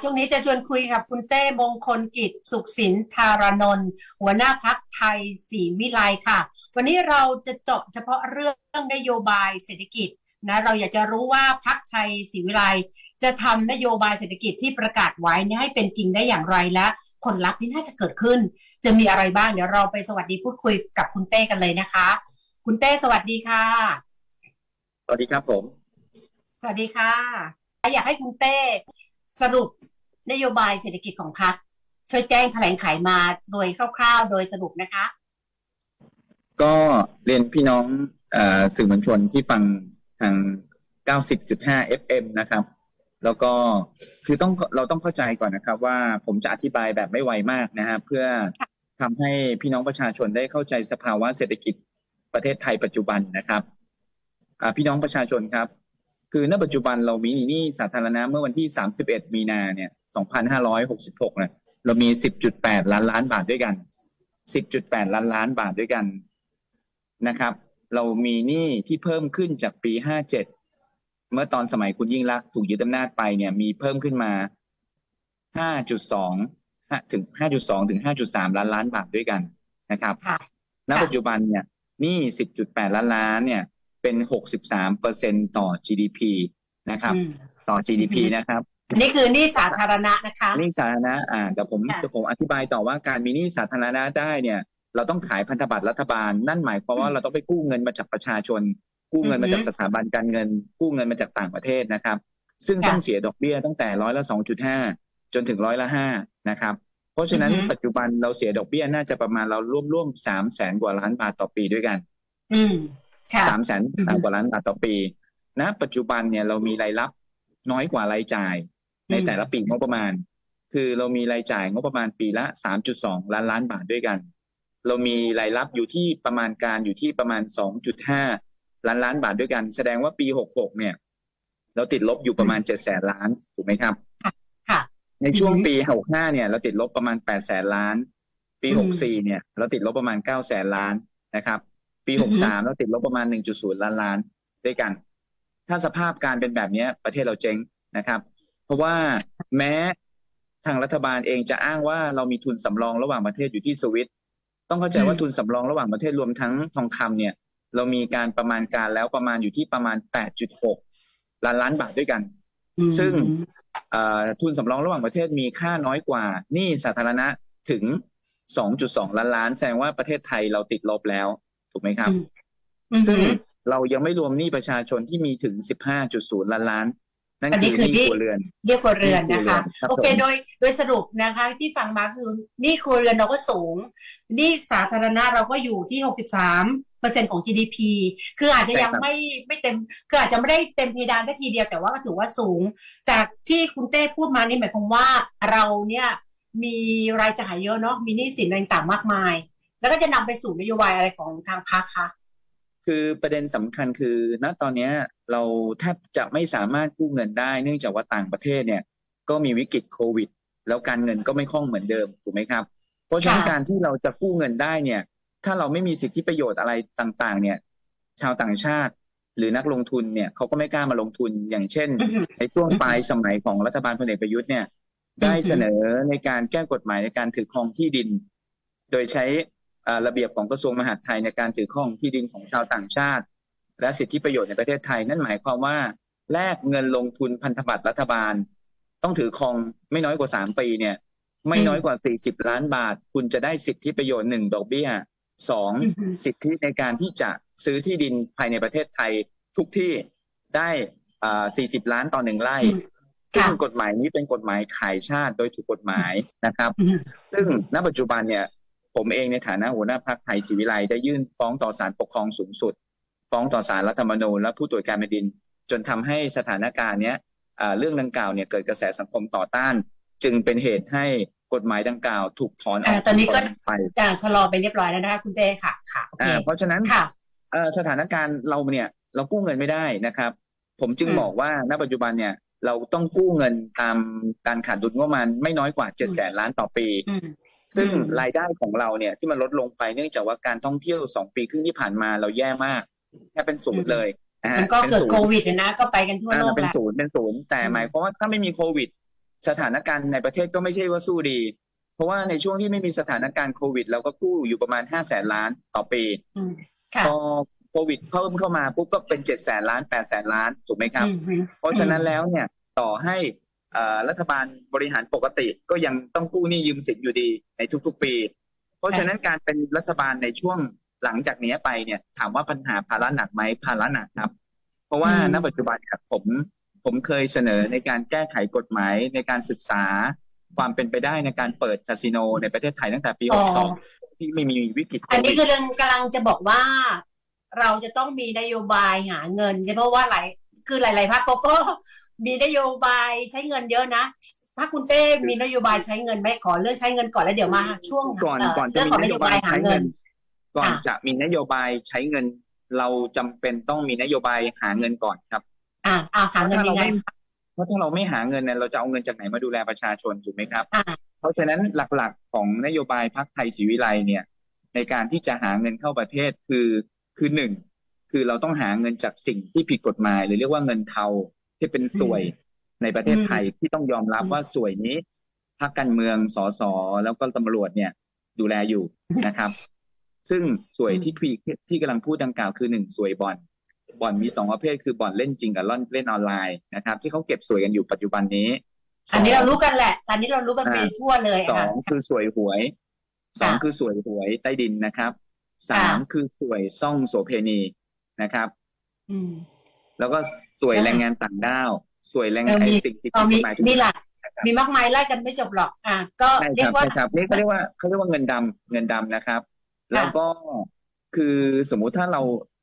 ช่วงนี้จะชวนคุยกับคุณเต้มงคลกิจ สุขสินธารานนท์หัวหน้าพักไทยศรีวิไลค่ะ วันนี้เราจะเจาะเฉพาะเรื่องนโยบายเศรษฐกิจนะเราอยากจะรู้ว่าพักไทยศรีวิไลจะทำนโยบายเศรษฐกิจที่ประกาศไว้เนี่ยให้เป็นจริงได้อย่างไรและผลลัพธ์ที่น่าจะเกิดขึ้น จะมีอะไรบ้างเดี๋ยวเราไปสวัสดีพูดคุยกับคุณเต้กันเลยนะคะ คุณเต้สวัสดีค่ะ สวัสดีครับผม สวัสดีค่ะ อยากให้คุณเต้ สรุปนโยบายเศรษฐกิจของพรรคช่วยแจ้งแถลงไขมาโดยคร่าวๆ โดยสรุปนะคะ ก็เรียนพี่น้องอสื่อมวลชนที่ฟังทาง 90.5 FM นะครับ แล้วก็คือต้องเราต้องเข้าใจก่อนนะครับ ว่าผมจะอธิบายแบบไม่ไวมากนะฮะเพื่อทำให้พี่น้องประชาชนได้เข้าใจสภาวะเศรษฐกิจประเทศไทยปัจจุบันนะครับพี่น้องประชาชนครับ คือณปัจจุบันเรามีหนี้สาธารณะเมื่อวันที่ 31 มีนาเนี่ย 2,566เนี่ยเรามี 10.8 ล้านล้านบาทด้วยกัน 10.8 ล้านล้านบาทด้วยกันนะครับ เรามีหนี้ที่เพิ่มขึ้นจากปี 57 เมื่อตอนสมัยคุณยิ่งรักษณ์ถูกยึดอำนาจไปเนี่ยมีเพิ่มขึ้นมา 5.2ถึง 5.2 ถึง 5.3 ล้านล้านบาทด้วยกันนะครับค่ะณปัจจุบันเนี่ยหนี้ 10.8 ล้านล้านเนี่ย เป็น 63เปอร์เซ็นต่อ GDP นะครับอืมต่อ GDP อือฮึนะครับ นี่คือหนี่สาธารณะนะคะหนี้สาธารณะอ่าแต่ผมค่ะแต่ผมอธิบายต่อว่าการมีหนี้สาธารณะได้เนี่ย เราต้องขายพันธบัตรรัฐบาล นั่นหมายความว่าเราต้องไปกู้เงินมาจากประชาชน กู้เงินมาจากสถาบันการเงิน กู้เงินมาจากต่างประเทศนะครับ ซึ่งต้องเสียดอกเบี้ยตั้งแต่ร้อยละสองจุดห้าจนถึงร้อยละห้านะครับเพราะฉะนั้นปัจจุบันเราเสียดอกเบี้ยน่าจะประมาณเราร่วมร่วมสามแสนกว่าล้านบาทต่อปีด้วยกัน อืมค่ะ สามแสนอือฮึกว่าล้านบาทต่อปีณปัจจุบันเนี่ยเรามีรายรับน้อยกว่ารายจ่าย ในแต่ละปีงบประมาณ คือเรามีรายจ่ายงบประมาณปีละ3.2ล้านล้านบาทด้วยกัน เรามีรายรับอยู่ที่ประมาณการอยู่ที่ประมาณ2.5ล้านล้านบาทด้วยกัน แสดงว่าปี66เนี่ย เราติดลบอยู่ประมาณ7แสนล้านถูกไหมครับค่ะในช่วงอือฮึปี65เนี่ย เราติดลบประมาณ8แสนล้าน ปีอืม64เนี่ย เราติดลบประมาณ9แสนล้านนะครับ ปีอือฮึ63เราติดลบประมาณ1.0ล้านล้านด้วยกัน ถ้าสภาพการเป็นแบบเนี้ยประเทศเราเจ๊งนะครับ เพราะว่าแม้ทางรัฐบาลเองจะอ้างว่าเรามีทุนสำรองระหว่างประเทศอยู่ที่สวิตต้องเข้าใจว่าอืมทุนสำรองระหว่างประเทศรวมทั้งทองคำเนี่ย เรามีการประมาณการแล้วประมาณอยู่ที่ประมาณ 8.6 ล้านล้านบาทด้วยกันอืมซึ่งเอ่อทุนสำรองระหว่างประเทศมีค่าน้อยกว่าหนี้สาธารณะถึง 2.2 ล้านล้าน แสดงว่าประเทศไทยเราติดลบแล้ว ถูกไหมครับอืมอืมซึ่งเรายังไม่รวมหนี้ประชาชนที่มีถึง 15.0 ล้านล้านนั่นอันนี้คือคือหนี้หนี้ครัวเรือนเรียกครัวเรือนนะคะครับโอเคผมโดยโดยสรุปนะคะ ที่ฟังมาคือหนี่ครัวเรือนเราก็สูงหนี่สาธารณะเราก็อยู่ที่ 63เปอร์เซ็นของ GDP คืออาจจะยังไม่ไม่เต็ม คืออาจจะไม่ได้เต็มเพดานได้ทีเดียวแต่ว่าก็ถือว่าสูง จากที่คุณเต้พูดมานี่หมายความว่าเราเนี่ยมีรายจ่ายเยอะเนาะมีหนี้สินอะไรต่างๆมากมาย แล้วก็จะนำไปสู่นโยบายอะไรของทางพรรคคะคือประเด็นสำคัญคือ ณตอนเนี้ยเราแทบจะไม่สามารถกู้เงินได้ เนื่องจากว่าต่างประเทศเนี่ย ก็มีวิกฤตโควิด แล้วการเงินก็ไม่คล่องเหมือนเดิมถูกไหมครับ เพราะฉะนั้นค่ะการที่เราจะกู้เงินได้เนี่ย ถ้าเราไม่มีสิทธิประโยชน์อะไรต่างๆ เนี่ย ชาวต่างชาติหรือนักลงทุนเนี่ยเขาก็ไม่กล้ามาลงทุนอย่างเช่นอือหือในช่วงปลายสมัยของรัฐบาลพลเอกประยุทธ์เนี่ย ได้เสนอในการแก้กฎหมายในการถือครองที่ดิน โดยใช้อ่า ระเบียบของกระทรวงมหาดไทยในการถือครองที่ดินของชาวต่างชาติ และสิทธิประโยชน์ในประเทศไทย นั่นหมายความว่าแลกเงินลงทุนพันธบัตรรัฐบาล ต้องถือครองไม่น้อยกว่าสามปีเนี่ย ไม่น้อยกว่าสี่สิบล้านบาท คุณจะได้สิทธิประโยชน์หนึ่งดอกเบี้ยสองอือหือสิทธิในการที่จะซื้อที่ดินภายในประเทศไทยทุกที่ได้อ่า40ล้านต่อหนึ่งไร่อืมซึ่งค่ะกฎหมายนี้เป็นกฎหมายขายชาติโดยถูกกฎหมายนะครับอืมซึ่งณปัจจุบันเนี่ย ผมเองในฐานะหัวหน้าพรรคไทยศรีวิไลได้ยื่นฟ้องต่อศาลปกครองสูงสุด ฟ้องต่อศาลรัฐธรรมนูญและผู้ตรวจการแผ่นดิน จนทำให้สถานการณ์เนี้ยอ่าเรื่องดังกล่าวเนี่ยเกิดกระแสสังคมต่อต้าน จึงเป็นเหตุให้กฎหมายดังกล่าวถูกถอนออกอ่าตอนนี้ก็ถูถไปจะชะลอไปเรียบร้อยแล้วนะคะคุณเต้ค่ะค่ะโอเคอ่าเพราะฉะนั้นค่ะเอ่อสถานการณ์เราเนี่ยเรากู้เงินไม่ได้นะครับ ผมจึงอืมบอกว่าณปัจจุบันเนี่ยเราต้องกู้เงินตามการขาดดุลงบประมาณไม่น้อยกว่า7จ็ดแสนล้านต่อปีอืม ซึ่งอืมรายได้ของเราเนี่ยที่มันลดลงไปเนื่องจากว่าการท่องเที่ยวสองปีครึ่งที่ผ่านมาเราแย่มากแค่เป็นศูนย์เลยนะฮะมันก็ป็นเกิดศูนย์โควิดนะก็ไปกันทั่วอ่าโลกเป็นแล้วศูนย์เป็นศูนย์แต่อืมหมายความว่าถ้าไม่มีโควิด สถานการณ์ในประเทศก็ไม่ใช่ว่าสู้ดี เพราะว่าในช่วงที่ไม่มีสถานการณ์โควิด เราก็กู้อยู่ประมาณห้าแสนล้านต่อปีอืมค่ะพอโควิดเพิ่มเข้ามาปุ๊บก็เป็นเจ็ดแสนล้านแปดแสนล้านถูกไหมครับอืมอืมเพราะฉะนั้นแล้วเนี่ยต่อให้เอ่อ รัฐบาลบริหารปกติก็ยังต้องกู้หนี้ยืมสินอยู่ดีในทุกๆปี เพราะฉะนั้นการเป็นรัฐบาลในช่วงหลังจากนี้ไปเนี่ย ถามว่าปัญหาภาระหนักไหมภาระหนักครับ เพราะว่าณปัจจุบันเนี่ยผมผมเคยเสนอในการแก้ไขกฎหมายในการศึกษาความเป็นไปได้ในการเปิดคาสิโนในประเทศไทยตั้งแต่ปีอ๋อ62 ที่ไม่มีวิกฤตโคอันนี้วิดคือเรื่องกำลังจะบอกว่าเราจะต้องมีนโยบายหาเงินใช่เพราะว่าหลายคือหลาย ๆพรรคเขาก็ มีนโยบายใช้เงินเยอะนะ ถ้าคุณเต้มีนโยบายใช้เงินไหมขอเรื่องใช้เงินก่อนแล้วเดี๋ยวมาช่วงก่อนเก่อนจะเรื่องมีของนนโยโยบาบายยหาใช้เงิเงินนก่อนค่ะจะมีนโยบายใช้เงิน เราจำเป็นต้องมีนโยบายหาเงินก่อนครับ อ่าอ่าหาเงินยังไงเพราะถ้าเราไม่หาเงินเนี่ยเราจะเอาเงินจากไหนมาดูแลประชาชนถูกไหมครับอ่าเพราะฉะนั้นหลักๆของนโยบายพรรคไทยศรีวิไลเนี่ย ในการที่จะหาเงินเข้าประเทศคือคือหนึ่งคือเราต้องหาเงินจากสิ่งที่ผิดกฎหมาย หรือเรียกว่าเงินเทา ที่เป็นสวยในประเทศไทยที่ต้องยอมรับว่าสวยนี้พรรคการเมืองสสแล้วก็ตำรวจเนี่ย ดูแลอยู่นะครับ ซึ่งสวยที่พี่ที่กำลังพูดดังกล่าวคือหนึ่งสวยบอลบอลมีสองประเภทคือบ่อนเล่นจริงกับล่อนเล่นออนไลน์นะครับ ที่เขาเก็บสวยกันอยู่ปัจจุบันนี้อันนี้เรารู้กันแหละอันนี้เรารู้กันไปทั่วเลยสออะงคือสวยหวย สองคือสวยหวยใต้ดินนะครับ สามคือสวยซ่องโสเพณีนะครับอืม แล้วก็สวยแรงงานต่างด้าว สวยแรงเออไอ้มีสิ่งที่เออผิดมีกฎหมายทุกมีอหย่างลักมีมากมายไล่กันไม่จบหรอก อะก็ใช่เรียครักบว่าใช่ครับนี่เขาเรียกว่าเขาเรียกว่าเงินดำเงินดำนะครับ แล้วก็คือสมมุติถ้าเรา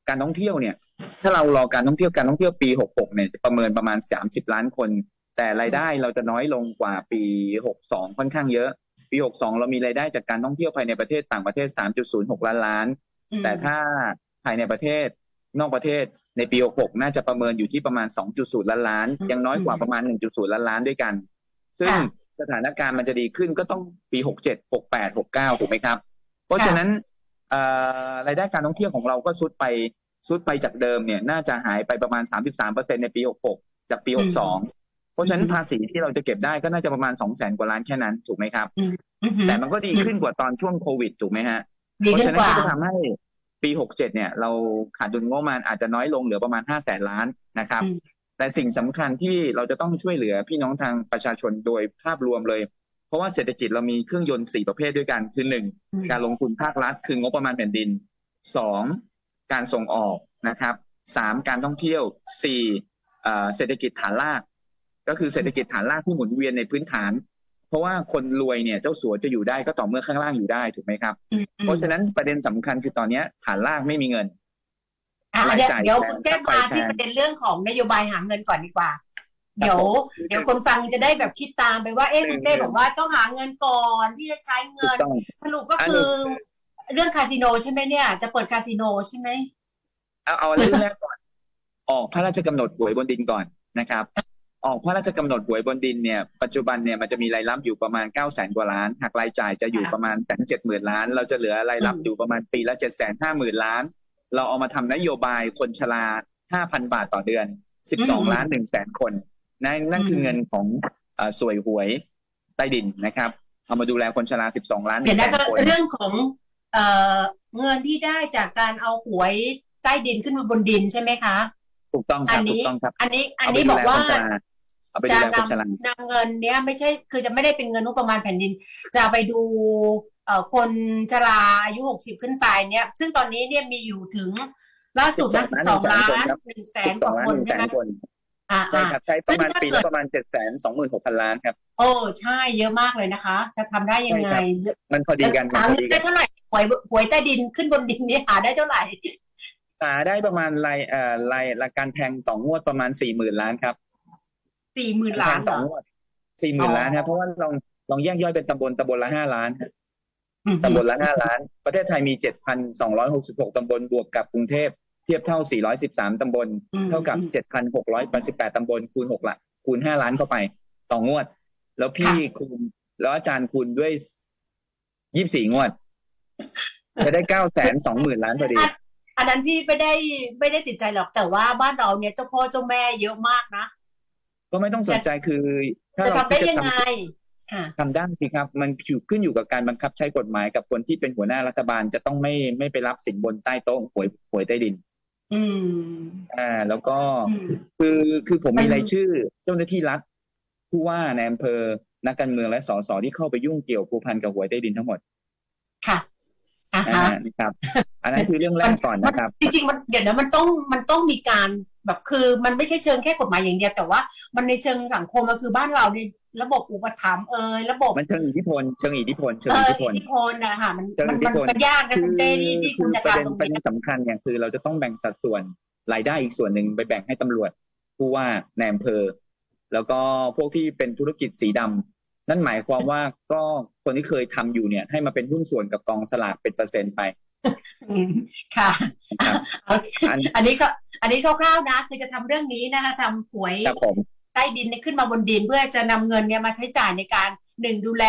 การท่องเที่ยวเนี่ย ถ้าเรารอการท่องเที่ยวการท่องเที่ยวปีหกหกเนี่ยจะประเมินประมาณสามสิบล้านคน แต่รายได้เราจะน้อยลงกว่าปีหกสองค่อนข้างเยอะ ปีหกสองเรามีรายได้จากการท่องเที่ยวภายในประเทศต่างประเทศสามจุดศูนย์หกล้านล้านอืมแต่ถ้าภายในประเทศ นอกประเทศในปี 66 น่าจะประเมินอยู่ที่ประมาณ 2.0 ล้านล้านอืมยังน้อยกว่าประมาณ 1.0 ล้านล้านด้วยกัน ซึ่งค่ะสถานการณ์มันจะดีขึ้นก็ต้องปี 67 68 69 ถูกไหมครับ เพราะฉะนั้นเอ่อรายได้การท่องเที่ยวของเราก็ซุดไปซุดไปจากเดิมเนี่ยน่าจะหายไปประมาณ 33%ในปี 66 จากปีอืม62 เพราะฉะนั้นภาษีที่เราจะเก็บได้ก็น่าจะประมาณ 200,000 กว่าล้านแค่นั้นถูกไหมครับอือหือแต่มันก็ดีขึ้นกว่าตอนช่วงโควิดถูกไหมฮะดีเพราะขึ้นฉะนั้นกว่าก็จะทำให้ ปี67เนี่ยเราขาดดุลงบประมาณอาจจะน้อยลงเหลือประมาณ5แสนล้านนะครับอืมแต่สิ่งสำคัญที่เราจะต้องช่วยเหลือพี่น้องทางประชาชนโดยภาพรวมเลย เพราะว่าเศรษฐกิจเรามีเครื่องยนต์4ประเภทด้วยกันคืออืม1การลงทุนภาครัฐคืองบประมาณแผ่นดิน2การส่งออกนะครับ3การท่องเที่ยว4เอ่อเศรษฐกิจฐานราก ก็คือเศรษฐกิจฐานรากที่หมุนเวียนในพื้นฐาน เพราะว่าคนรวยเนี่ยเจ้าสัวจะอยู่ได้ก็ต่อเมื่อข้างล่างอยู่ได้ถูกไหมครับอืมอืมเพราะฉะนั้นประเด็นสำคัญคือตอนเนี้ยฐานล่างไม่มีเงินอะรายเดี๋ยวจ่ายเดี๋ยวแทนคุณเต้ค่าไฟมาที่แทนประเด็นเรื่องของนโยบายหาเงินก่อนดีกว่า เดี๋ยวผมเดี๋ยวคนฟังจะได้แบบคิดตามไปว่าเอ๊ะหนึ่คุงณเต้บอกว่าต้องหาเงินก่อนที่จะใช้ถูเงิกนต้องสรุปก็อันคืนี้อเรื่องคาสิโนใช่ไหมเนี่ย จะเปิดคาสิโนใช่ไหมเอาเอาเรื่องแรกก่อน ออกพระราชกำหนดหวยบนดินก่อนนะครับ ออกพระราชกำหนดหวยบนดินเนี่ยปัจจุบันเนี่ยมันจะมีรายรับอยู่ประมาณ9ก้าแสนกว่าล้านหากรายจ่ายจะอยู่ประมาณแสนเจ็ดหมื่นล้าน เราจะเหลือรายรับอืมอยู่ประมาณปีละเจ็ดแสนห้าหมื่นล้าน เราเอามาทำนโยบายคนชราห้าพันบาทต่อเดือนสิบสองล้านหนึ่งแสนคนนั่นนั่นคือเงินของเอ่อสวยหวยใต้ดินนะครับ เอามาดูแลคนชราสิบสองล้านหเดี๋นึ่ยวงแสนะนก็คนเรื่องของเอ่อเงินที่ได้จากการเอาหวยใต้ดินขึ้นมาบนดินใช่ไหมคะ ถูกต้องคอัรับนถูนี้กต้องครับ อันนี้อันเไปนี้ดูบอกแลว่าคนชรา เอาไปดูจะแลนคนชราำนำเงินเนี้ยไม่ใช่คือจะไม่ได้เป็นเงินงบประมาณแผ่นดิน จะไปดูเอ่อคนชราอายุหกสิบขึ้นไปเนี้ยซึ่งตอนนี้เนี่ยมีอยู่ถึงล่าสุดนะสิบสองล้านหนึ่งแสนสิบกสอว่างล้านคนหนึ่งแสใช่ไหมนคนอ่าใช่อ่า ครับใช้ประมาณซึ่งถ้าปีเกิละด ประมาณเจ็ดแสนสองหมื่นหกพันล้านครับ โอ้ใช่เยอะมากเลยนะคะ จะทำได้ยังไงใช่มันพอดีกันมันหาพอเงิดีนกัได้นเท่าไหร่หวยหวยใต้ดินขึ้นบนดินนี่หาได้เท่าไหร่ หาได้ประมาณรายเอ่อรายละการแทงต่องวดประมาณสี่หมื่นล้านครับ สี่หมื่นล้านแทงเหรต่อองวดสี่หมื่นล้านครับเพราะว่าลองลองแยกย่อยเป็นตำบลตำบลละห้าล้านครับอืมตำบลละห้าล้าน ประเทศไทยมีเจ็ดพันสองร้อยหกสิบหกตำบลบวกกับกรุงเทพเทียบเท่าสี่ร้อยสิบสามตำบลอืมเท่ากับเจ็ดพันหกร้อยแปดสิบแปดตำบลคูณหกละคูณห้าล้านเข้าไปต่องวด แล้วพี่คูณแล้วอาจารย์คูณด้วยยี่สิบสี่งวด จะได้เก้าแสนสองหมื่นล้านพอดีอันอันนั้นพี่ไม่ได้ไม่ได้ติดใจหรอกแต่ว่าบ้านเราเนี่ยเจ้าพ่อเจ้าแม่เยอะมากนะ ก็ไม่ต้องสนใจคือถ้าจะเราทำได้คิยังจะไงทำอ่าทำได้สิครับ มันอยู่ขึ้นอยู่กับการบังคับใช้กฎหมายกับคนที่เป็นหัวหน้ารัฐบาลจะต้องไม่ไม่ไปรับสินบนใต้โต๊ะหวยหวยใต้ดิน อืม อ่า แล้วก็อืมคือคือผมมัมีนรายชื่อ เจ้าหน้าที่รัฐผู้ว่าในอำเภอนักการเมืองและสสที่เข้าไปยุ่งเกี่ยวผูกพันกับหวยใต้ดินทั้งหมด ค่ะอ่าอ่าฮะ นะครับอันนั้นคือเรื่องแรกก่อนนะครับ จริงๆมันเดี๋ยวนะมันต้องมันต้องมีการแบบคือมันไม่ใช่เชิงแค่กฎหมายอย่างเดียวแต่ว่า มันในเชิงสังคมมันคือบ้านเราในระบบอุปถัมภ์เอยระบบมันเชิงอิทธิพลเชิงอิทธิพลเชิงเออิทอธิพลอิทธิพลนะคะมันเชิงมันอิทธิมันพลมันยากนะคุณเต้ที่ที่คุณจะประเด็นทำตรงประเด็นี้นสำคัญเนี่ยคือ เราจะต้องแบ่งสัดส่วนรายได้อีกส่วนหนึ่งไปแบ่งให้ตำรวจผู้ว่าในอำเภอแล้วก็พวกที่เป็นธุรกิจสีดำ นั่นหมายความว่าก็คนที่เคยทำอยู่เนี่ย ให้มาเป็นหุ้นส่วนกับกองสลากเป็นเปอร์เซ็นต์ไปอืมค่ะนะครับเอาอันอันนี้ก็ อันนี้คร่าวๆนะ คือจะทำเรื่องนี้นะคะทำหวยครับผมใต้ดินเนี่ยขึ้นมาบนดินเพื่อจะนำเงินเนี่ยมาใช้จ่ายในการหนึ่งดูแล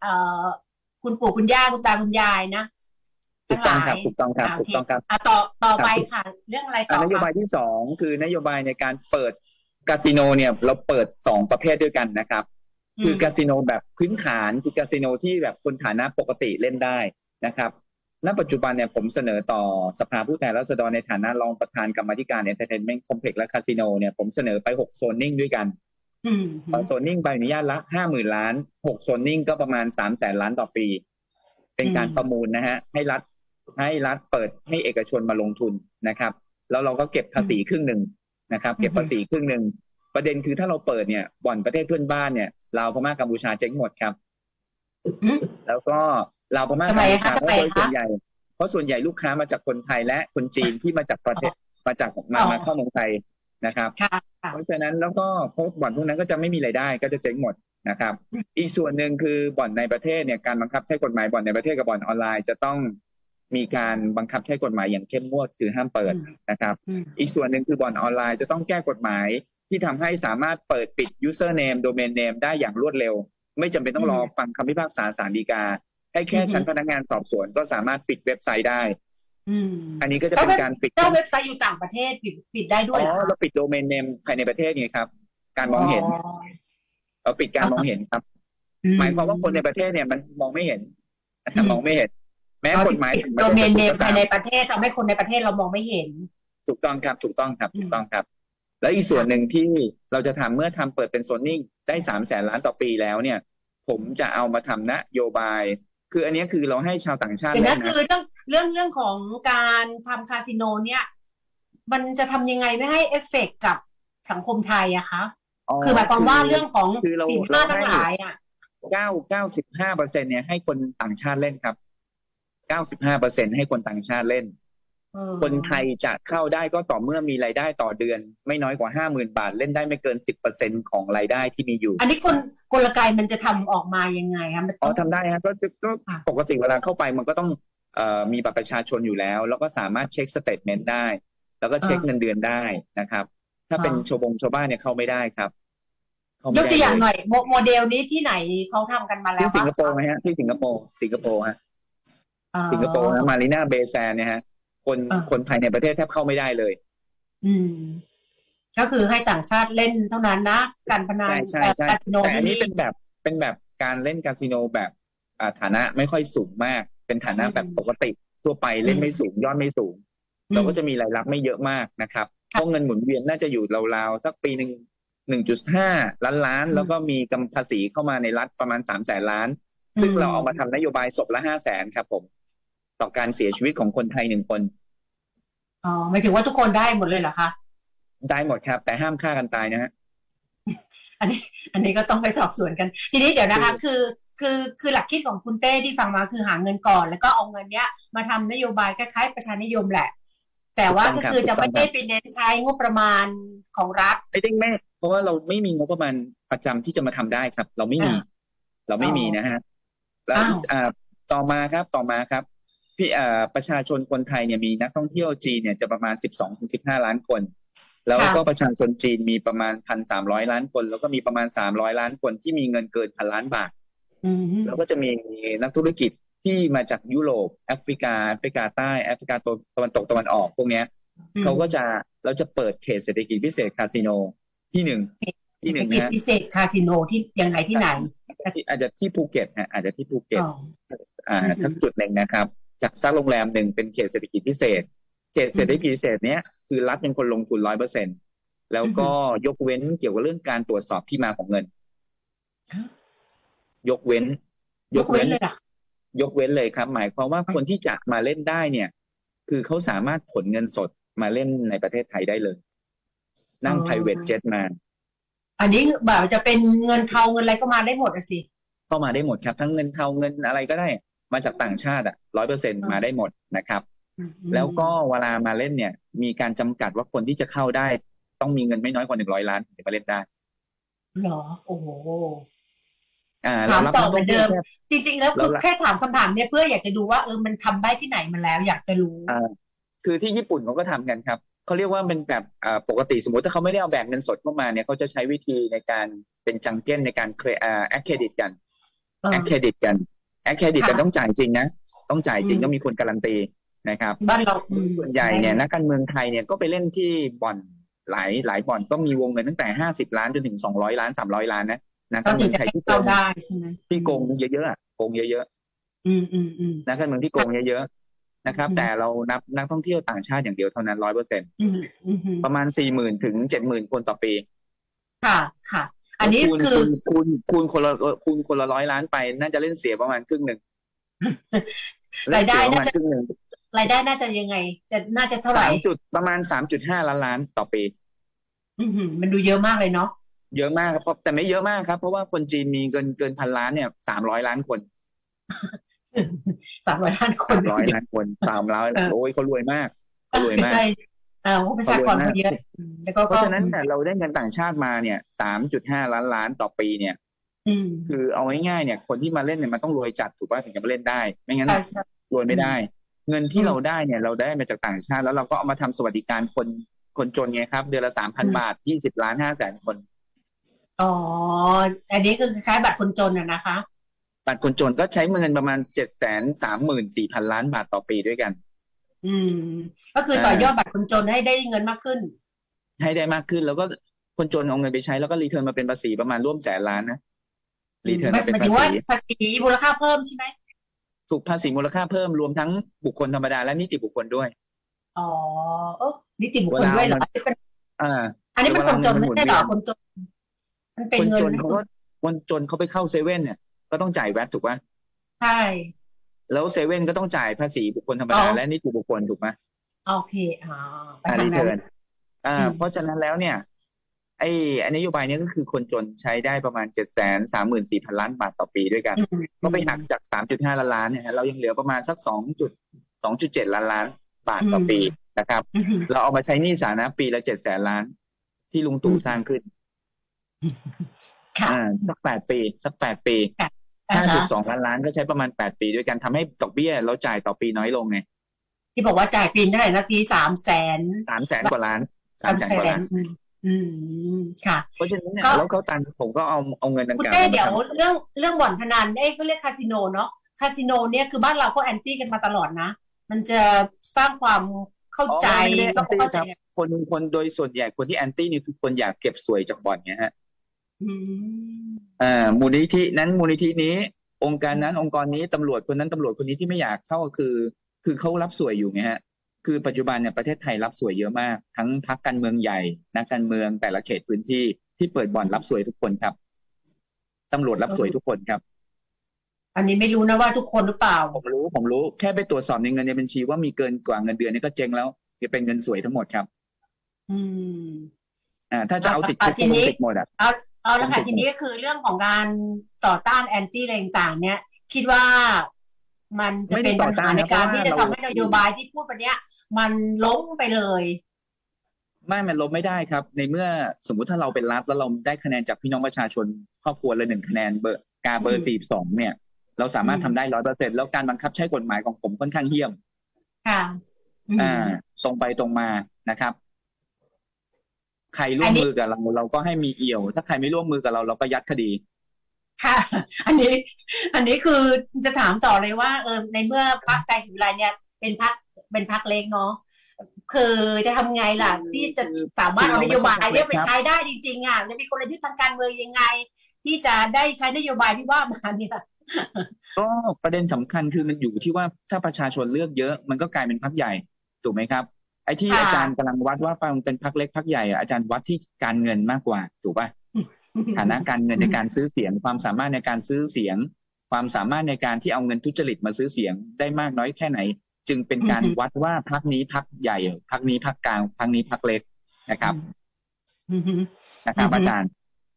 เอ่อคุณปู่คุณย่าคุณตาคุณยายนะถูกต้องครับทั้หลายถูกต้องครับอ่าถูกต้องครับอะต่อต่อไปครับค่ะ เรื่องอะไรอะต่อนโยบายที่สองคือนโยบายในการเปิดคาสิโนเนี่ย เราเปิดสองประเภทด้วยกันนะครับ คือคาสิโนแบบพื้นฐานคือคาสิโนที่แบบคนฐานะปกติเล่นได้นะครับณปัจจุบันเนี่ยผมเสนอต่อสภาผู้แทนราษฎรในฐานะรองประธานกรรมาธิการ Entertainment Complex และคาสิโนเนี่ยผมเสนอไปหกโซนนิ่งด้วยกันอืมโซนนิ่งใบอนุญาตละห้าหมื่นล้านหกโซนนิ่งก็ประมาณสามแสนล้านต่อปี เป็นการประมูลนะฮะ ให้รัฐให้รัฐเปิดให้เอกชนมาลงทุนนะครับ แล้วเราก็เก็บภาษีครึ่งหนึ่งนะครับ เก็บภาษีครึ่งหนึ่ง ประเด็นคือถ้าเราเปิดเนี่ยบ่อนประเทศเพื่อนบ้านเนี่ยลาวพม่ากัมพูชาเจ๊งหมดครับอืมแล้วก็ลาวพม่าทำกัไมมพูคะชาทำไมเพราะโดยคะส่วนใหญ่เพราะส่วนใหญ่ลูกค้ามาจากคนไทยและคนจีนที่มาจากประเทศมาจากมาอ๋อมาเข้าเมืองไทยนะครับค่ะค่ะเพราะฉะนั้นแล้วก็พวกบ่อนพวกนั้นก็จะไม่มีรายได้ก็จะเจ๊งหมดนะครับอืมอีกส่วนหนึ่งคือบ่อนในประเทศเนี่ยการบังคับใช้กฎหมายบ่อนในประเทศกับบ่อนออนไลน์จะต้องมีการบังคับใช้กฎหมายอย่างเข้มงวดคือห้ามเปิดนะครับอืมอีกส่วนหนึ่งคือบ่อนออนไลน์จะต้องแก้กฎหมาย ที่ทำให้สามารถเปิดปิด username domain name ได้อย่างรวดเร็ว ไม่จำเป็นต้องรอฟังคำพิพากษาศาลฎีกา ให้แค่ชั้นพนักงานสอบสวนก็สามารถปิดเว็บไซต์ได้อืมอันนี้ก็จะเป็นการปิดเจ้าเว็บไซต์อยู่ต่างประเทศปิดปิดได้ด้วยเหรออ๋อเราปิดโดเมนเนมภายในประเทศไงครับ การมองเห็น เราปิดการมองเห็นครับ หมายความว่าคนในประเทศเนี่ยมันมองไม่เห็นนะครับมองไม่เห็น แม้กฎหมายโดเมนเนมก็ภาตายในประเทศทำให้คนในประเทศเรามองไม่เห็น ถูกต้องครับ ถูกต้องครับอืมถูกต้องครับ แล้วอีกส่วนหนึ่งที่เราจะทำเมื่อทำเปิดเป็นโซนนิ่งได้สามแสนล้านต่อปีแล้วเนี่ย ผมจะเอามาทำนโยบาย คืออันนี้คือเราให้ชาวต่างชาติเดี๋ยวเล่นะนคืนะอเรื่องเรื่องเรื่องของการทำคาสิโนเนี่ยมันจะทำยังไงไม่ให้เอฟเฟกต์กับสังคมไทยอะคะคือหมายความว่าเรื่องของคือเราสินค้าเราให้ทั้งหลายอะเก้าเก้าสิบห้าเปอร์เซ็นเนี่ยให้คนต่างชาติเล่นครับเก้าสิบห้าเปอร์เซ็นให้คนต่างชาติเล่นเออ คนไทยจะเข้าได้ก็ต่อเมื่อมีรายได้ต่อเดือน ไม่น้อยกว่าห้าหมื่นบาท เล่นได้ไม่เกินสิบเปอร์เซ็นของรายได้ที่มีอยู่ อันนี้คนกลไกมันจะทำออกมายังไงคะมันอ๋ต้อองทำได้ฮะก็ก็ก็ค่ะปกติเวลาเข้าไปมันก็ต้องเอ่อมีบัตรประชาชนอยู่แล้ว แล้วก็สามารถเช็คสเตทเมนต์ได้ แล้วก็เช็คเงินเดือนได้นะครับ ถ้าเป็นชาวบงชาวบ้านเนี่ยเข้าไม่ได้ครับเข้ายไม่กได้ตัวอย่างหเลยน่อยโมโมเดลนี้ที่ไหนเขาทำกันมาแล้วที่สิงคโปร์บ้าไหมฮะที่สิงคโปร์สิงคโปร์ฮะอ่าสิงคโปร์นะมารีนาเบย์แซนเนี่ยฮะ คนอ่าคนไทยในประเทศแทบเข้าไม่ได้เลย อืม ก็คือให้ต่างชาติเล่นเท่านั้นนะ การพนันใช่ใช่แบบใช่คาสิโนแต่อันที่นี้นี่เป็นแบบเป็นแบบการเล่นคาสิโนแบบอ่าฐานะไม่ค่อยสูงมาก เป็นฐานะอืมแบบปกติทั่วไปเล่นไม่สูง ยอดไม่สูงอืมเราก็จะมีรายรับไม่เยอะมากนะครับเพราะเงินหมุนเวียนน่าจะอยู่ราวๆสักปีหนึ่งหนึ่งจุดห้าล้านล้านอืมแล้วก็มีกำภาษีเข้ามาในรัฐประมาณสามแสนล้าน ซึ่งเราเอามาทำนโยบายศพละห้าแสนครับผม ต่อการเสียชีวิตของคนไทยหนึ่งคนอ๋อหมายถึงว่าทุกคนได้หมดเลยเหรอคะได้หมดครับ แต่ห้ามฆ่ากันตายนะฮะอันนี้ อันนี้ก็ต้องไปสอบสวนกัน ทีนี้เดี๋ยวนะคะ คือคือคือหลักคิดของคุณเต้ที่ฟังมาคือหาเงินก่อน แล้วก็เอาเงินเนี้ยมาทำนโยบายคล้ายๆประชานิยมแหละ แต่ว่าถูก็กต้องครับคือจะถูกต้ไม่องครับได้ไปเน้นใช้งบประมาณของรัฐไม่ได้แม่เพราะว่าเราไม่มีงบประมาณประจำที่จะมาทำได้ครับ เราไม่มีอ่าเราไม่มีนะฮะแล้วอ้าวอ่าต่อมาครับต่อมาครับ พี่อ่าประชาชนคนไทยเนี่ยมีนักท่องเที่ยวจีนเนี่ยจะประมาณสิบสองถึงสิบห้าล้านคน แล้วก็ประชาชนจีนมีประมาณพันสามร้อยล้านคน แล้วก็มีประมาณสามร้อยล้านคนที่มีเงินเกินพันล้านบาทอืมแล้วก็จะมีนักธุรกิจที่มาจากยุโรปแอฟริกาแอฟริกาใต้แอฟริกาตะวันตกตะวันออกพวกเนี้ยเขาก็จะเราจะเปิดเขตเศรษฐกิจพิเศษคาสิโนที่หนึ่งที่หเศรษนึ่ฐงกิจนะฮะพิเศษคาสิโนที่ยังไงที่ไหนที่อาจจะที่ภูเก็ตฮะอาจจะที่ภูเก็ตอ๋ออ่าอือฮึทั้งจุดหนึ่งนะครับ จากสร้างโรงแรมหนึ่งเป็นเขตเศรษฐกิจพิเศษ เขตเศรษฐกิจพิเศษเนี้ยคือรัฐเป็นคนลงทุนร้อยเปอร์เซ็นแล้วก็ยกเว้นเกี่ยวกับเรื่องการตรวจสอบที่มาของเงิน ยกเว้น ยกเว้นเลยเหรอยกเว้นเลยครับ หมายความว่าคนที่จะมาเล่นได้เนี่ย คือเขาสามารถขนเงินสดมาเล่นในประเทศไทยได้เลย นั่ง private jet มา อันนี้แบบจะเป็นเงินเทาเงินอะไรก็มาได้หมดอะสิเข้ามาได้หมดครับ ทั้งเงินเทาเงินอะไรก็ได้ มาจากต่างชาติอะร้อยเปอร์เซ็นอ่ามมาได้หมดนะครับอืมแล้วก็เวลามาเล่นเนี่ย มีการจำกัดว่าคนที่จะเข้าได้ ต้องมีเงินไม่น้อยกว่าหนึ่งร้อยล้านถึงจะมาเล่นได้เหรอ โอ้โหอ่าถามเรารับต่อนักเหมืท่อองนเดิเที่ยวมแค่จริง ๆ แล้วคือเราละแค่ถามคำถามเนี่ยเพื่ออยากจะดูว่าเออมันทำได้ที่ไหนมาแล้ว อยากจะรู้อ่าคือที่ญี่ปุ่นเขาก็ทำกันครับเขาเรียกว่าเป็นแบบอ่าปกติสมมติถ้าเขาไม่ได้เอาแบกเงินสดเข้ามาเนี่ยเขาจะใช้วิธีในการเป็นจังเก้นในการเคลอ่าแอคเครดิตกันเออแอคเครดิตกัน แอคเครดิตกันค่ะต้องจ่ายจริงนะ ต้องจ่ายจริงอืมต้องมีคนการันตีนะครับบ้านเราอืมส่วนใหญ่เนี่ยนักการเมืองไทยเนี่ยก็ไปเล่นที่บ่อนหลายหลายบ่อนก็มีวงเงินตั้งแต่ห้าสิบล้านจนถึงสองร้อยล้านสามร้อยล้านนะนักก็การถึเมืงองจะไทยให้ที่โกเข้างได้ใช่ไหมที่โกงเยอะๆอะโกงเยอะอืมอืมอืมๆนักการเมืองที่โกงเยอะๆนะครับอืมแต่เรานับนักท่องเที่ยวต่างชาติอย่างเดียวเท่านั้นร้อยเปอร์เซ็นอืมอืมอืมประมาณสี่หมื่นถึงเจ็ดหมื่นคนต่อปี ค่ะค่ะ อันนี้คูณคือคูณคูณคูณคนละคูณคนละร้อยล้านไป น่าจะเล่นเสียประมาณครึ่งหนึ่งรายได้เล่นเสีประมาณน่าจะครึ่งหนึ่งรายได้น่าจะยังไง จะน่าจะเท่าไหร่สามจุดประมาณสามจุดห้าล้านล้านต่อปี อืมมันดูเยอะมากเลยเนาะเยอะมากครับแต่ไม่เยอะมากครับ เพราะว่าคนจีนมีเกินเกินพันล้านเนี่ยสามร้อยล้านคนสามร้อยล้านคนสามร้อยล้านคนสามร้อยเออโอ้ยเขารวยมากเขารวยมากใช่เออประชากรเขาเยอะอืมแล้วก็เพราะฉะนั้นเนี่ยเราได้เงินต่างชาติมาเนี่ยสามจุดห้าล้านล้านต่อปีเนี่ยอืมคือเอาง่ายๆเนี่ย คนที่มาเล่นเนี่ยมันต้องรวยจัดถูกป่ะถึงจะมาเล่นได้ ไม่งั้นใช่ใช่รวยไม่ได้ เงินที่อืมเราได้เนี่ย เราได้มาจากต่างชาติแล้วเราก็เอามาทำสวัสดิการคนคนจนไงครับ เดือนละสามพันอืมบาทยี่สิบล้านห้าแสนคน อ๋อ อันนี้คือคล้ายๆบัตรคนจนอะนะคะ บัตรคนจนก็ใช้เงินประมาณเจ็ดแสนสามหมื่นสี่พันล้านบาทต่อปีด้วยกัน อืม ก็คือต่อยอดบัตรคนจนให้ได้เงินมากขึ้น ให้ได้มากขึ้น แล้วก็คนจนเอาเงินไปใช้แล้วก็รีเทิร์นมาเป็นภาษีประมาณร่วมแสนล้านนะรีเทิร์นหมายมาเป็นหมายภาถึงว่าษีภาษีมูลค่าเพิ่มใช่ไหมถูกภาษีมูลค่าเพิ่มรวมทั้งบุคคลธรรมดาและนิติบุคคลด้วย อ๋อเออนิติบุคคลด้วยเหรอเวลามันอันนี้เป็นอ่า อันนี้เป็นคนจนเวลามัไม่นหมุนใช่เหรอเวียนคนจน มันเป็นคนเงินจนเขาก็คนจนเขาไปเข้าเซเว่นเนี่ย ก็ต้องจ่ายแวตถูกป่ะใช่ แล้วเซเว่นก็ต้องจ่ายภาษีบุคคลธรรมดาอ๋อและนิติบุคคลถูกไหมโอเคอ่าไปอ่าทารีงนั้เทินร์นอ่าอืมเพราะฉะนั้นแล้วเนี่ย ไอ้ไอ้นโยบายเนี้ก็คือคนจนใช้ได้ประมาณเจ็ดแสนสามหมื่นสี่พันล้านบาทต่อปีด้วยกันอืมก็ไปหักจากสามจุดห้าล้านล้านเนี่ยฮะเรายังเหลือประมาณสักสองจุดสองจุดเจ็ดล้านล้านบาทต่อปีนะครับอืมเราเอามาใช้หนี้สาธารณะปีละเจ็ดแสนล้าน ที่ลุงตู่อืมสร้างขึ้น ค่ะอ่าสักแปดปี สักแปดปี อ่าห้าจุดฮะสองล้านล้านก็ใช้ประมาณแปดปี ด้วยกันทำให้ดอกเบี้ยเราจ่ายต่อปีน้อยลงไงที่บอกว่าจ่ายปีนเท่าไหร่นาทีสามแสนสามแสนกว่าล้านสามแสนกว่าล้านอืมอืมค่ะเพราะฉะนั้นเนี่ยก็แล้วเขาตันผมก็เอาเอาเงินดังคุณกล่าวเต้มาเดี๋ยวทำเรื่องเรื่องบ่อนพนันเอ้ยก็เรียกคาสิโนเนาะคาสิโนเนี่ยคือบ้านเราก็แอนตี้กันมาตลอดนะ มันจะสร้างความเข้าใจอ๋อไม่ได้ก็แอนตี้เข้าใจครับคนคนโดยส่วนใหญ่คนที่แอนตี้นี่คือคนอยากเก็บสวยจากบ่อนไงฮะ อืมอ่ามูลนิธินั้นมูลนิธินี้ องค์การนั้นองค์กรนี้ตำรวจคนนั้นตำรวจคนนี้ที่ไม่อยากเข้าก็คือ คือเขารับสวยอยู่ไงฮะ คือปัจจุบันเนี่ยประเทศไทยรับสวยเยอะมาก ทั้งพรรคการเมืองใหญ่นักการเมืองแต่ละเขตพื้นที่ที่เปิดบ่อนรับสวยทุกคนครับตำรวจรับสวยทุกคนครับ อันนี้ไม่รู้นะว่าทุกคนหรือเปล่า ผมรู้ผมรู้แค่ไปตรวจสอบในเงินในบัญชีว่ามีเกินกว่าเงินเดือนนี่ก็เจ๊งแล้วจะเป็นเงินสวยทั้งหมดครับ อืม อ่า ถ้าจะเอาติดอะคุกทีก็นี้ติดหมดอะเอา เอาละค่ะผมทีนี้ก็คือเรื่องของการต่อต้านแอนตี้อะไรต่างๆ เนี่ย คิดว่ามันจะเป็นปัญหาในการที่จะทำให้นโยบายที่พูดไปเนี้ยมันล้มไปเลยไม่มันลบไม่ได้ครับ ในเมื่อสมมุติถ้าเราเป็นรัฐแล้วเราได้คะแนนจากพี่น้องประชาชนครอบครัวละหนึ่งคะแนนเบอร์กาเบออืร์มสี่สองเนี่ย เราสามารถอืมทำได้ร้อยเปอร์เซ็นแล้วการบังคับใช้กฎหมายของผมค่อนข้างเหี้ยม ค่ะอืมอ่า ตรงไปตรงมานะครับ ใครร่วอัมนนี้มือกับเราเราก็ให้มีเอี่ยว ถ้าใครไม่ร่วมมือกับเราเราก็ยัดคดี ค่ะ อันนี้ อันนี้คือจะถามต่อเลยว่าเออในเมื่อพรรคไทยศิวิไลเนี่ย เป็นพรรคเป็นพรรคเล็กเนาะคือจะทำไงล่ะคือที่จะคือสามารถเอานโยบายคือเราไม่เนี่ยไปใช่ครับใช้ได้จริงๆอะจะมีกลยุทธ์ทางการเมืองยังไง ที่จะได้ใช้นโยบายที่ว่ามาเนี่ยก็ประเด็นสำคัญคือมันอยู่ที่ว่าถ้าประชาชนเลือกเยอะ มันก็กลายเป็นพรรคใหญ่ถูกไหมครับ ไอ้ที่ค่ะอาจารย์กำลังวัดว่ามันเป็นพรรคเล็กพรรคใหญ่อะอาจารย์วัดที่การเงินมากกว่า ถูกป่ะฐานะการเงินในการซื้อเสียง ความสามารถในการซื้อเสียง ความสามารถในการที่เอาเงินทุจริตมาซื้อเสียงได้มากน้อยแค่ไหน จึงเป็นการอือฮึวัดว่าพรรคนี้พรรคใหญ่พรรคนี้พรรคกลางพรรคนี้พรรคเล็กนะครับอืมนะครับอือฮึอาจารย์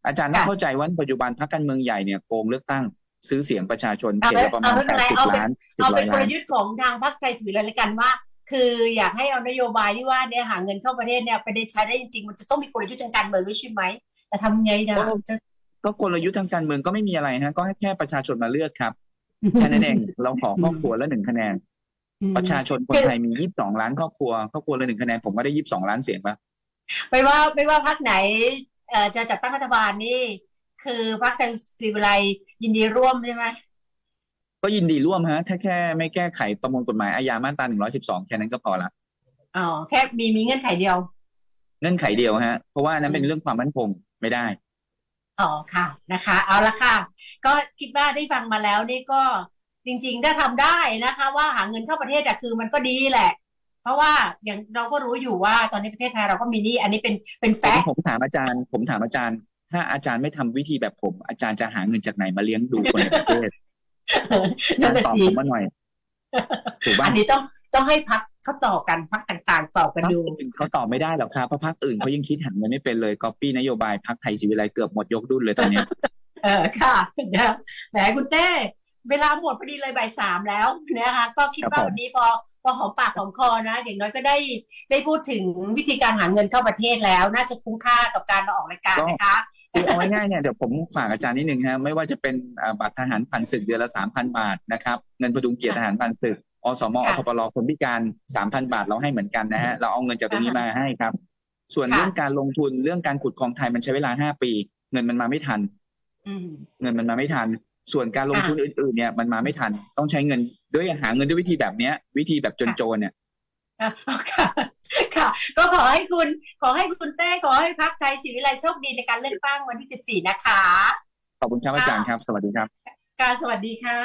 อาจารย์ต้องค่ะเข้าใจว่าปัจจุบันพรรคการเมืองใหญ่เนี่ยโกงเลือกตั้งซื้อเสียงประชาชนเอาเขตไว้ละประมาณเอาไม่แปเป็นดไรสิบเอาเป็นล้านสิบเอาร้เป็อนยกลล้านยุทธ์ของทางพรรคไทยศรีวิไลเลยกันว่า คืออยากให้เอานโยบายที่ว่าเนี่ยหาเงินเข้าประเทศเนี่ยไปได้ใช้ได้จริงๆ มันจะต้องมีกลยุทธ์ทางการเมืองด้วยใช่ไหมแต่ทำไงนะจะก็กลยุทธ์ทางการเมืองก็ไม่มีอะไรฮะก็ให้แค่ประชาชนมาเลือกครับแค่นั้นเองเราขอครอบครัวละหนึ่งคะแนน ประชาชนคนไทยมียี่สิบสองล้านครอบครัวครอบครัวละหนึ่งคะแนนผมก็ได้ยี่สิบสองล้านเสียงปะไม่ว่าไม่ว่าพรรคไหนเอ่อจะจัดตั้งรัฐบาลนี่ คือพรรคไทยศรีวิไลยินดีร่วมใช่ไหม ก็ยินดีร่วมฮะ ถ้าแค่ไม่แก้ไขประมวลกฎหมายอาญามาตราหนึ่งร้อยสิบสองแค่นั้นก็พอละอ๋อแค่มีมีเงื่อนไขเดียว เงื่อนไขเดียวฮะ เพราะว่านั้นเป็นเรื่องความมั่นคงไม่ได้อ๋อค่ะนะคะ เอาละค่ะ ก็คิดว่าได้ฟังมาแล้วนี่ก็จริง ๆ ถ้าทำได้นะคะ ว่าหาเงินเข้าประเทศอะคือมันก็ดีแหละ เพราะว่าอย่างเราก็รู้อยู่ว่าตอนนี้ประเทศไทยเราก็มีหนี้อันนี้เป็นเป็นแฟผมกต์ผมถามอาจารย์ ผมถามอาจารย์ ถ้าอาจารย์ไม่ทำวิธีแบบผม อาจารย์จะหาเงินจากไหนมาเลี้ยงดูคนในประเทศ นั่นอาแหะจารย์ตอบสิผมมาหน่อยถูกป่ะอันนี้ต้องต้องให้พักเขาต่อกันพักต่างๆต่อกันพรรคดูอื่นเขาตอบไม่ได้หรอกครับเพราะพรรคอื่นเขายังคิดหาเงินไม่เป็นเลยก๊อปปี้นโยบายพรรคไทยชีวิไลเกือบหมดยกดุลเลยตอนเนี้ยเออค่ะนะแหมคุณเต้ เวลาหมดพอดีเลยบ่ายสามแล้วนะคะก็คิดครับว่าผมวันนี้พอพอหอมปากหอมคอนะ อย่างน้อยก็ได้ได้พูดถึงวิธีการหาเงินเข้าประเทศแล้ว น่าจะคุ้มค่ากับการมาออกรายการนะคะ คือเอาง่ายๆเนี่ยเดี๋ยวผมฝากอาจารย์นิดนึงฮะไม่ว่าจะเป็นอ่าบัตรทหารผ่านศึกเดือนละสามพันบาทนะครับเงินพดุงเกียรติทหารผ่านศึกอสมอค่ะทปรคนพิการสามพันบาทเราให้เหมือนกันนะฮะเราเอาเงินจากตรงนี้อ่าฮะมาให้ครับ ส่วนค่ะเรื่องการลงทุนเรื่องการขุดคลองไทยมันใช้เวลาห้าปี เงินมันมาไม่ทันอืมเงินมันมาไม่ทัน ส่วนการลงทุนอื่นๆเนี่ยมันมาไม่ทันต้องใช้เงินด้วยหาเงินด้วยวิธีแบบเนี้ย วิธีแบบโจรๆเนี่ยอะค่ะค่ะ ก็ขอให้คุณขอให้คุณเต้ขอให้พักไทยศรีวิไลโชคดีในการเลือกตั้งวันที่ 14 นะคะ ขอบคุณครับอาจารย์ครับ สวัสดีครับ การสวัสดีค่ะ